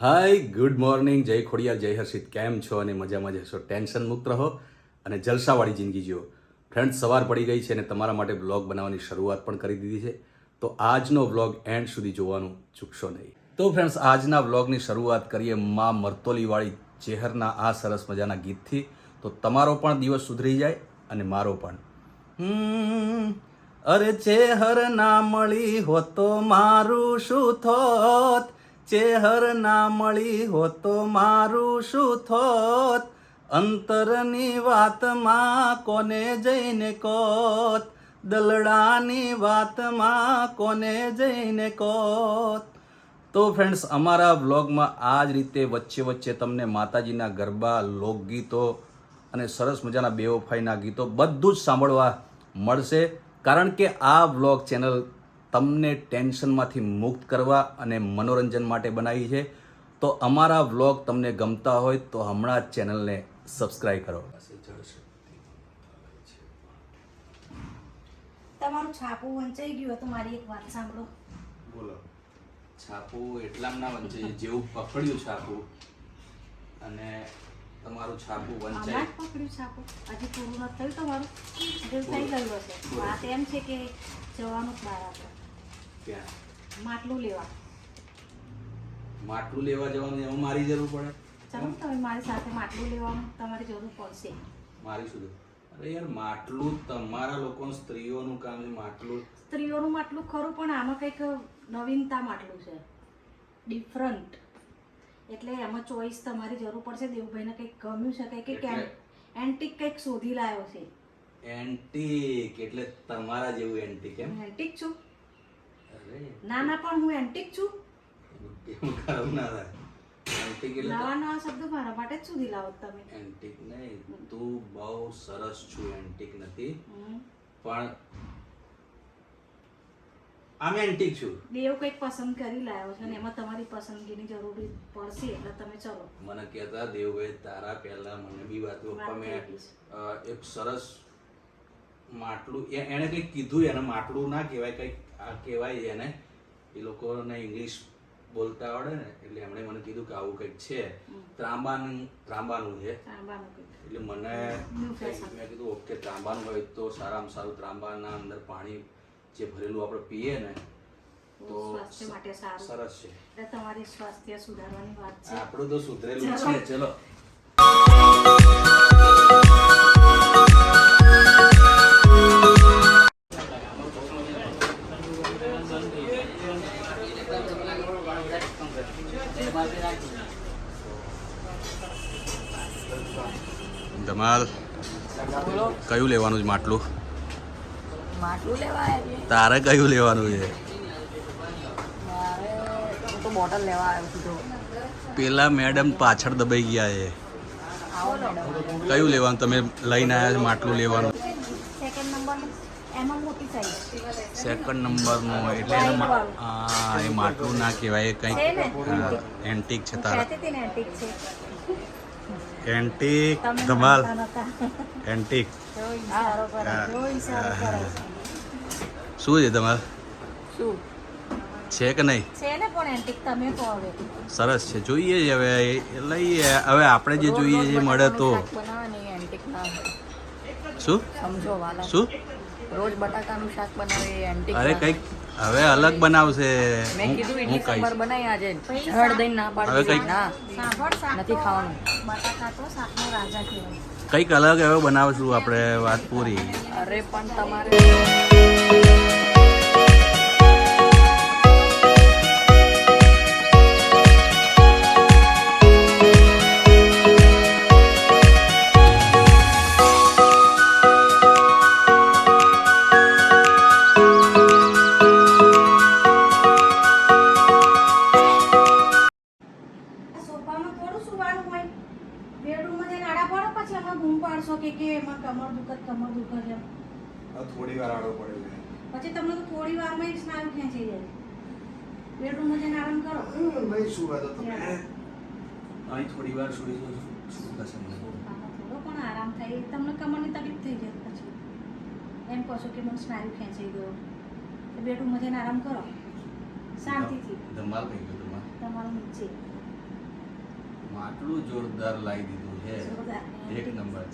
હાય, good morning. જય ખોડિયાર જય હર્ષિત. કેમ છો? અને મજામાં જશો ટેન્શન મુક્ત રહો અને જલસાવાળી જિંદગી જીવો ફ્રેન્ડ્સ, સવાર પડી ગઈ છે અને તમારા માટે બ્લોગ બનાવવાની શરૂઆત પણ કરી દીધી છે. તો આજનો વ્લોગ એન્ડ સુધી જોવાનું ચૂકશો નહીં. તો ફ્રેન્ડ્સ, આજના વ્લોગની શરૂઆત કરીએ માં મરતોલીવાળી ચેહરના આ સરસ મજાના ગીતથી. તો તમારો પણ દિવસ સુધરી જાય અને મારો પણ. અરે ચેહર ના મળી હોતો મારું શું થોત? ચેહર ના મળી હોતો મારું શું થોત? અંતરની વાતમાં કોને જઈને કોત? દલડાની વાતમાં કોને જઈને કોત? તો ફ્રેન્ડ્સ અમારા વ્લોગમાં આ જ રીતે વચ્ચે વચ્ચે તમને માતાજીના ગરબા, લોકગીતો અને સરસ મજાના બેવફાઈના ગીતો બધું જ સાંભળવા મળશે. કારણ કે આ વ્લોગ ચેનલ તમને ટેન્શનમાંથી મુક્ત કરવા અને મનોરંજન માટે બનાવી છે. તો અમારા વ્લોગ તમને ગમતા હોય તો હમણાં જ ચેનલને સબસ્ક્રાઈબ કરો. તમારું છાપું વંચાઈ ગયું હતું મારી એક વાત સાંભળો. બોલો. છાપું એટલામાં ના વંચાઈ જેવું પકડ્યું છાપું. અને તમારું છાપું વંચાઈ પકડ્યું છાપું. હજી પૂરું નથી થયું તમારું. જેવું થઈ ગયું હશે. વાત એમ છે કે જવાનું જ બહાર આપણે. ક્યાં? માટલું લેવા. માટલું લેવા જવાનું એમાં મારી જરૂર પડે? ચાલો તમે મારી સાથે માટલું લેવાનું તમારી જરૂર પડશે. મારી શું અરે યાર માટલું તમારા લોકોનું સ્ત્રીઓનું કામ છે માટલું. સ્ત્રીઓનું માટલું ખરું પણ આમાં કંઈક નવીનતા માટલું છે. ડિફરન્ટ એટલે એમાં ચોઈસ તમારી જરૂર પડશે. દેવભાઈને કંઈક ગમ્યું છે કંઈક કે એન્ટિક કંઈક શોધી લાવ્યો છે. એન્ટિક એટલે તમારા જેવું એન્ટિક એમ? એન્ટિક છું. ના ના પણ હું એન્ટિક છું. એવું ખરાબ ના થાય. એન્ટિક એટલે નવા નવા શબ્દો મારા માટે જ સુધી લાવો તમે. એન્ટિક નહીં તું બહુ સરસ છું એન્ટિક નથી. પણ આમ એન્ટિક છું. દેવ કંઈક પસંદ કરી લાવ્યો છે અને એમાં તમારી પસંદગીની જરૂર પડશે એટલે તમે ચલો. મને કહેતા દેવભાઈ તારા પહેલા મને બી વાત મેં એક સરસ માટલું એને એણે કંઈક કીધું એને માટલું ના કહેવાય કંઈક આ કહેવાય એને એ લોકોને ઇંગ્લિશ બોલતા આવડે ને એટલે એમણે મને કીધું કે આવું કંઈક છે. ત્રાંબાનું ત્રાંબાનું છે. એટલે મને મેં કીધું ઓકે ત્રાંબાનું હોય તો સારામાં સારું ત્રાંબાના અંદર પાણી જે ભરેલું આપણે પીએ ને તો સ્વાસ્થ્ય માટે સારું. સરસ છે. તમારી સ્વાસ્થ્ય સુધારવાની વાત છે. આપણું તો સુધરેલું છે ચલો. ધમાલ. કયું લેવાનું છે માટલું? માટલું લેવા આવ્યા છે તારે કયું લેવાનું છે? પેલા મેડમ પાછળ દબાઈ ગયા છે. કયું લેવાનું? તમે લઈને આવ્યા છો માટલું લેવાનું? સેકન્ડ નંબર એમાં મોટી સાઈઝ સેકન્ડ નંબરનું એટલે હા એ માટલું ના કહેવાય એ કંઈક એન્ટિક છે તારા. એન્ટિક છે. એન્ટિક ધમાલ. એન્ટિક શું છે તમારે શું? છે કે નહીં? છે ને પણ એન્ટિક તમે કહો હવે. સરસ છે. જોઈએ જ હવે લઈએ. હવે આપણે જે જોઈએ છે મળે તો. શું? શું? રોજ બટાકાનું શાક બનાવે એન્ટિક અરે કંઈક હવે અલગ બનાવશે. મેં હું કીધું ઇડલી સંભાર બનાવી આજે. હળ દઈને ના હવે પાડી કંઈક- ના. સાંભળ નથી ખાવાનું. બટાકા તો શાકનો રાજા કહેવાય. કંઈક અલગ હવે બનાવશું આપણે વાત પૂરી. અરે પણ તમારે નહીં શું વાત તમે? અહીં થોડી વાર સુઈ શું થશે થોડો પણ આરામ થાય. તમને કમરની તકલીફ થઈ જાય પછી. એમ કહો છો કે મને સ્નાયુ ખેંચાઈ ગયો. તો બેડરૂમમાં મજાને આરામ કરો. શાંતિથી. ધમાલ થઈ ગયો ધમાલ. તમારું નીચે. માટલું જોરદાર લાવી દીધું છે. એક નંબર.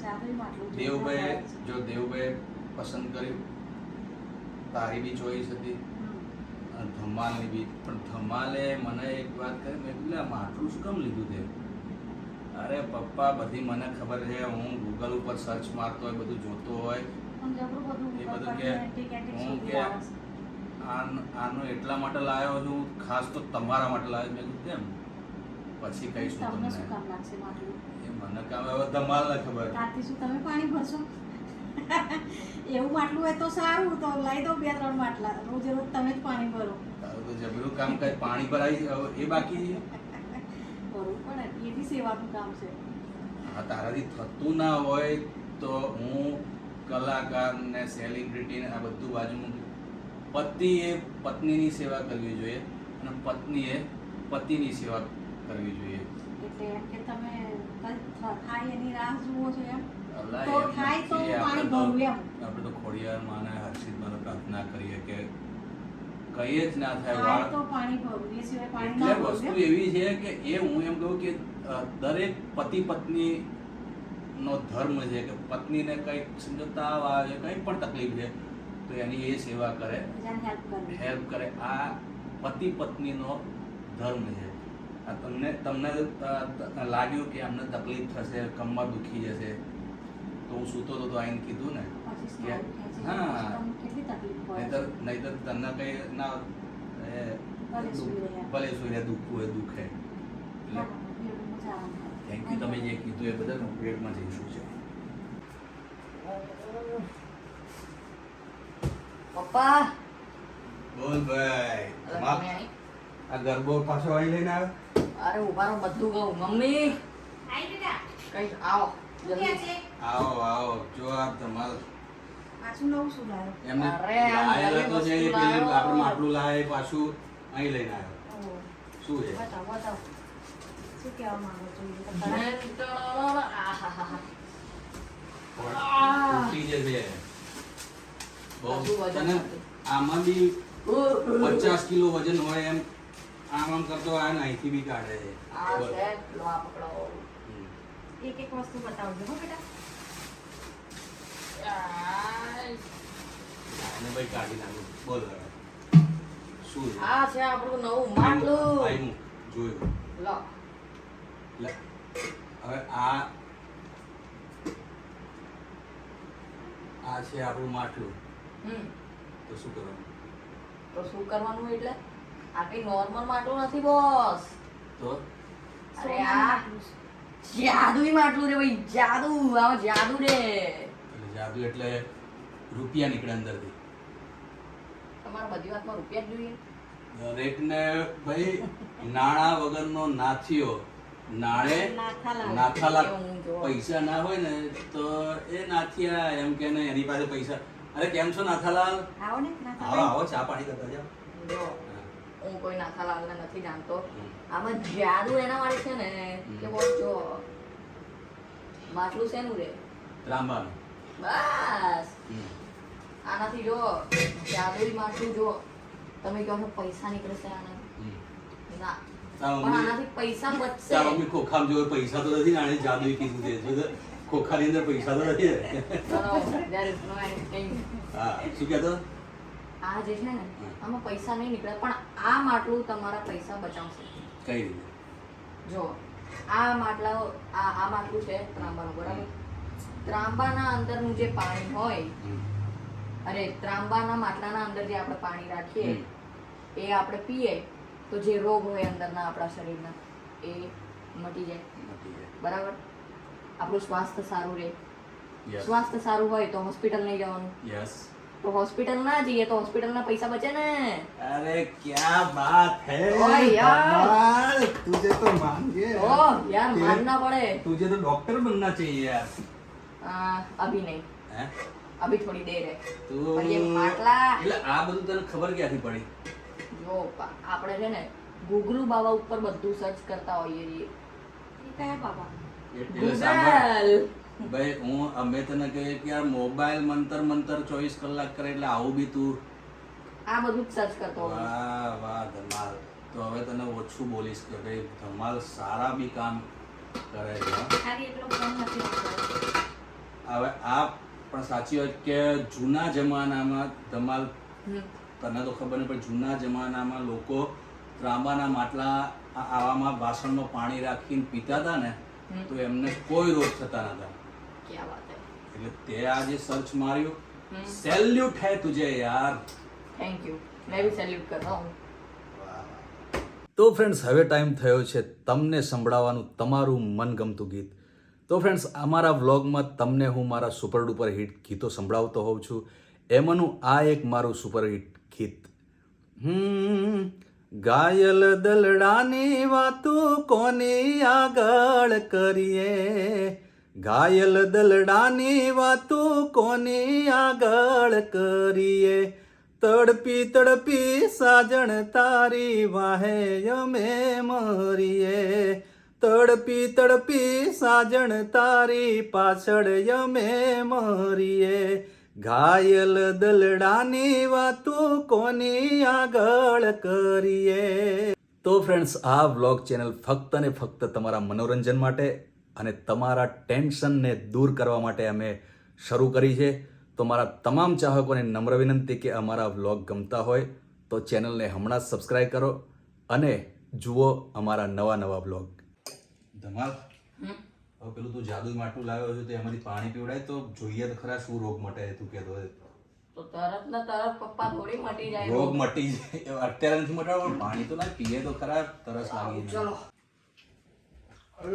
દેવભાઈ જો દેવભાઈ પસંદ કર્યું તારી બી ચોઈસ હતી. ધમાલની બી પણ ધમાલે મને એક વાત કરી મેં કીધું "લે, આ માટલું શું કેમ લીધું તે? અરે પપ્પા બધી મને ખબર છે. હું ગૂગલ ઉપર સર્ચ મારતો હોય બધું જોતો હોય. એ બધું કે હું કે આન- એટલા માટે લાવ્યો છું ખાસ તો તમારા માટે લાવ્યો મેં કીધું કેમ? પછી કહીશું તમને એ મને કામ હવે ધમાલને ખબર. શું તમે પાણી ભરશો? એવું માટલું હોય તો સારું તો લઈ દો બે ત્રણ માટલા. રોજ રોજ તમે જ પાણી ભરો. તારું તો જબરું કામ કઈ પાણી ભરાઈ એ બાકી ભરવું પણ એ બી સેવાનું કામ છે. હા તારાથી થતું ના હોય તો હું કલાકાર ને સેલિબ્રિટી ને આ બધું બાજુ મૂકી. પતિએ પત્નીની સેવા કરવી જોઈએ અને પત્નીએ પતિની સેવા કરવી જોઈએ. એટલે એમ કે તમે થાય એની રાહ જુઓ છો એમ? તો થાય આપણે તો ખોડિયાર માને હર્ષિત માને પ્રાર્થના કરીએ કે કઈ જ ના થાય વાળ. તો પાણી ભરવું સિવાય પાણી એટલે વસ્તુ એવી છે કે એ હું એમ કહું કે દરેક પતિ પત્ની નો ધર્મ છે કે પત્નીને કંઈક સમજો તાવ આવે કંઈ પણ તકલીફ છે તો એની એ સેવા કરે. હેલ્પ કરે. આ પતિ પત્નીનો ધર્મ છે. આ તમને તમને લાગ્યું કે અમને તકલીફ થશે કમર દુખી જશે. તો હું સૂતો હતો તો આઈને કીધું ને કે હા. તમને નહીતર નહીતર તને કઈ ના ભલે રહ્યા. દુખવું હોય દુખે એટલે આવે. થેન્ક યુ તમે જે કીધું એ બદલ હું પેટમાં જઈશું છે પપ્પા! બોલ ભાઈ? આ ગરબો પાછો આવી લઈને આવ્યો? અરે ઊભા રહો બધું કહું. મમ્મી! આઈ બેટા, કઈ આવો જલ્દી? આવો આવો જો આપ તમારે પાછું નવું શું લાવ્યો? એમને અરે, આ લાયેલા તો છે પેલી. આપણે માટલું લાવે પાછું અહીં લઈને આવ્યો શું છે બતાવો, બતાવો. શું કહેવા માંગો છો? એ તો ખરા. જશે બહુ તને આમાં બી પચાસ કિલો વજન હોય એમ આમ આમ કરતો આ બી કાઢે છે આ બોલ. છે લો આ પકડો હમ. એક એક વસ્તુ બતાવજો હો બેટા આય. ભાઈ કાઢી નાખું. બોલ હવે. શું આ છે આપણું નવું માટલું આવ્યું, જોયું. લો. હવે આ આ છે આપણું માટલું. હમ. તો શું કરવાનું? તો શું કરવાનું એટલે? આ કઈ નોર્મલ માટલું નથી બોસ તો? અરે આ જાદુઈ માટલું રે ભાઈ જાદુ આમાં જાદુ રે. જાદુ એટલે રૂપિયા નીકળે અંદરથી. તમારે બધી વાતમાં રૂપિયા જ જોઈએ. દરેકને ભાઈ નાણાં વગરનો નાથીઓ. નાણે નાથાલા પૈસા ના હોય ને તો એ નાથિયા એમ કે ને એની પાસે પૈસા. અરે કેમ છો નાથાલાલ? આવો ને આવો આવો ચા પાણી કરતા જાઓ. હું કોઈ નાથાલાલને નથી જાણતો. આમાં જાદુ એના માટે છે ને કે બોસ જો. માટલું શેનું રે? ત્રાંબાનું બસ. આનાથી જો જાદુઈ માટલું જો તમે કહો છો પૈસા નીકળશે આના ના. પણ આનાથી પૈસા બચશે. મમ્મી ખોખામાં પૈસા તો નથી ને જાદુઈ કીધું છે. ખોખાની અંદર પૈસા તો નથી. હા શું કહેતો? આ જે છે ને આમાં પૈસા નહીં નીકળે પણ આ માટલું તમારા પૈસા બચાવશે. કઈ રીતે? જો આ માટલા આ આ માટલું છે ત્રાંબાનું બરાબર? ત્રાંબાના અંદરનું જે પાણી હોય અરે ત્રાંબાના માટલાના અંદર જે આપણે પાણી રાખીએ એ આપણે પીએ તો જે રોગ હોય અંદરના આપણા શરીરના એ મટી જાય. બરાબર? આપણું સ્વાસ્થ્ય સારું રહે. સ્વાસ્થ્ય સારું હોય તો હોસ્પિટલ નહીં જવાનું. તો હોસ્પિટલ ના જઈએ તો હોસ્પિટલના પૈસા બચે ને. અરે ક્યા બાત હે યાર. તુજે તો માંગે. ઓ યાર માનના પડે. તુજે તો ડોક્ટર બનના ચાહીએ યાર. અભી નહીં. હે? અભી થોડી દેર હે. તો પણ માટલા એટલે આ બધું તને ખબર ક્યાંથી પડી? જો આપણે છે ને ગુગરુ બાબા ઉપર બધું સર્ચ કરતા હોઈએ છીએ. કયા બાબા. ભાઈ હું અમે તને કહીએ કે મોબાઈલ મંતર મંતર ચોવીસ કલાક કરે એટલે આવું બી તું. આ બધું સર્ચ કરતો વાહ વાહ ધમાલ. તો હવે તને ઓછું બોલીશ કે ભાઈ ધમાલ સારા બી કામ કરે છે હવે આ પણ સાચી વાત કે જૂના જમાનામાં ધમાલ તને તો ખબર નહીં પણ જૂના જમાનામાં લોકો ત્રાંબાના માટલા આવામાં વાસણમાં પાણી રાખીને પીતા હતા ને તો એમને કોઈ રોગ થતા નતા એટલે તે આજે સર્ચ માર્યું. સેલ્યુટ હે તુજે યાર. થેન્ક યુ મેં ભી સેલ્યુટ કરતા હું. તો ફ્રેન્ડ્સ હવે ટાઈમ થયો છે તમને સંભળાવવાનું તમારું મનગમતું ગીત. તો ફ્રેન્ડ્સ અમારા વ્લોગમાં તમને હું મારા સુપર ડુપર હિટ ગીતો સંભળાવતો હોઉં છું. એમાંનું આ એક મારું સુપર હિટ ગીત. હમ, ગાયલ દલડાની વાતો કોની આગળ કરીએ? ઘાયલ દલડાની વાતો કોની આગળ કરીએ? તડપી તડપી સાજણ તારી વાહે અમે મરીએ. તડપી તડપી સાજણ તારી પાછળ અમે મરીએ ઘાયલ દલડાની વાતો કોની આગળ કરીએ? તો ફ્રેન્ડ્સ આ વ્લોગ ચેનલ ફક્ત ને ફક્ત તમારા મનોરંજન માટે અને તમારા ટેન્શનને દૂર કરવા માટે અમે શરૂ કરી છે. તો મારા તમામ ચાહકોને નમ્ર વિનંતી કે અમારા વ્લોગ ગમતા હોય તો ચેનલને હમણાં જ સબસ્ક્રાઈબ કરો અને જુઓ અમારા નવા નવા વ્લોગ ધમાલ? હવે પેલું તું જાદુ માટલું લાવ્યો છે તો એમાંથી પાણી પીવડાય તો જોઈએ તો ખરા શું રોગ મટે તું કહેતો તો તરત ને તરત પપ્પા થોડી મટી જાય. રોગ મટી જાય. અત્યારે નથી મટાડો પણ પાણી તો ના પીએ તો ખરા તરસ લાગી ચલો.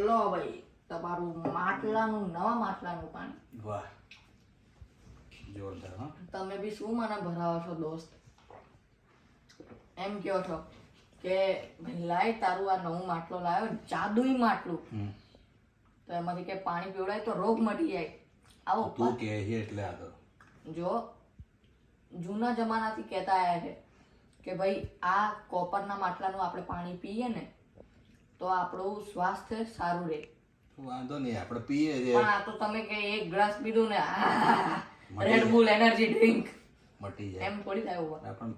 લો ભાઈ તમારું માટલાનું નવા માટલાનું પાણી. વાહ. જોરદાર હા. તમે બી શું મને ભરાવો છો દોસ્ત? એમ કહો છો? કે ભાઈ લાય તારું આ નવું માટલો લાવ્યો જાદુઈ માટલું. તો એમાંથી કે પાણી પીવડાય તો રોગ મટી જાય. આવો તું કે એટલે આ તો. જો જૂના જમાનાથી કહેતા આવ્યા છે કે ભાઈ આ કોપરના માટલાનું આપણે પાણી પીએ ને તો આપણું સ્વાસ્થ્ય સારું રહે. વાંધો નહીં આપણે પીએ છે પણ આ તો તમે કે એક ગ્લાસ પીધું ને રેડ બુલ એનર્જી ડ્રિંક મટી જાય. એમ થોડી થાય પણ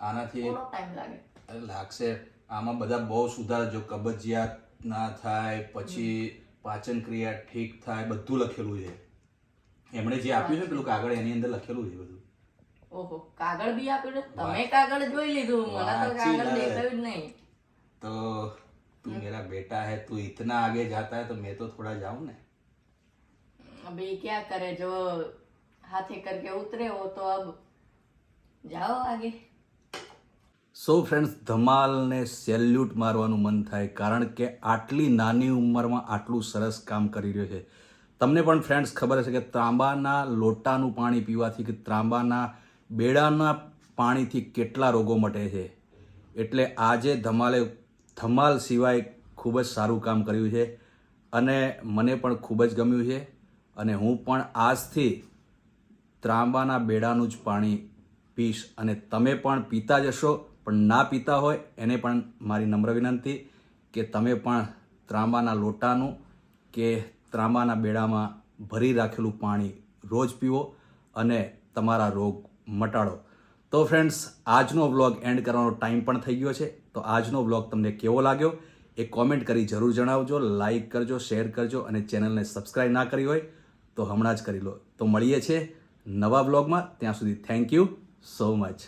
આનાથી થોડો ટાઈમ લાગે અરે લાગશે આમાં બધા બહુ સુધાર જો કબજિયાત ના થાય પછી પાચન ક્રિયા ઠીક થાય બધું લખેલું છે એમણે જે આપ્યું છે પેલું કાગળ એની અંદર લખેલું છે બધું ઓહો કાગળ બી આપ્યું ને તમે કાગળ જોઈ લીધું મને તો વાંચી કાગળ લે. દેખાયું જ નહીં તો તું મેરા બેટા है તું इतना आगे जाता है तो मैं तो थोड़ा जाऊं ने अभी क्या करे जो हाथी करके उतरे हो तो अब जाओ आगे સો ફ્રેન્ડ્સ ધમાલને સેલ્યુટ મારવાનું મન થાય કારણ કે આટલી નાની ઉંમરમાં આટલું સરસ કામ કરી રહ્યો છે. તમને પણ ફ્રેન્ડ્સ ખબર હશે કે ત્રાંબાના લોટાનું પાણી પીવાથી કે ત્રાંબાના બેડાના પાણીથી કેટલા રોગો મટે છે. એટલે આજે ધમાલે, ધમાલ સિવાય ખૂબ જ સારું કામ કર્યું છે અને મને પણ ખૂબ જ ગમ્યું છે અને હું પણ આજથી ત્રાંબાના બેડાનું જ પાણી પીશ અને તમે પણ પીતા જશો પણ ના પીતા હોય, એને પણ મારી નમ્ર વિનંતી કે તમે પણ ત્રાંબાના લોટાનું કે ત્રાંબાના બેડામાં ભરી રાખેલું પાણી રોજ પીવો અને તમારા રોગ મટાડો. તો ફ્રેન્ડ્સ આજનો વ્લોગ એન્ડ કરવાનો ટાઈમ પણ થઈ ગયો છે. તો આજનો વ્લોગ તમને કેવો લાગ્યો એ કોમેન્ટ કરી જરૂર જણાવજો લાઈક કરજો શેર કરજો અને ચેનલને સબસ્ક્રાઈબ ના કરી હોય તો હમણાં જ કરી લો. તો મળીએ છીએ નવા વ્લોગમાં ત્યાં સુધી થેન્ક યુ સો મચ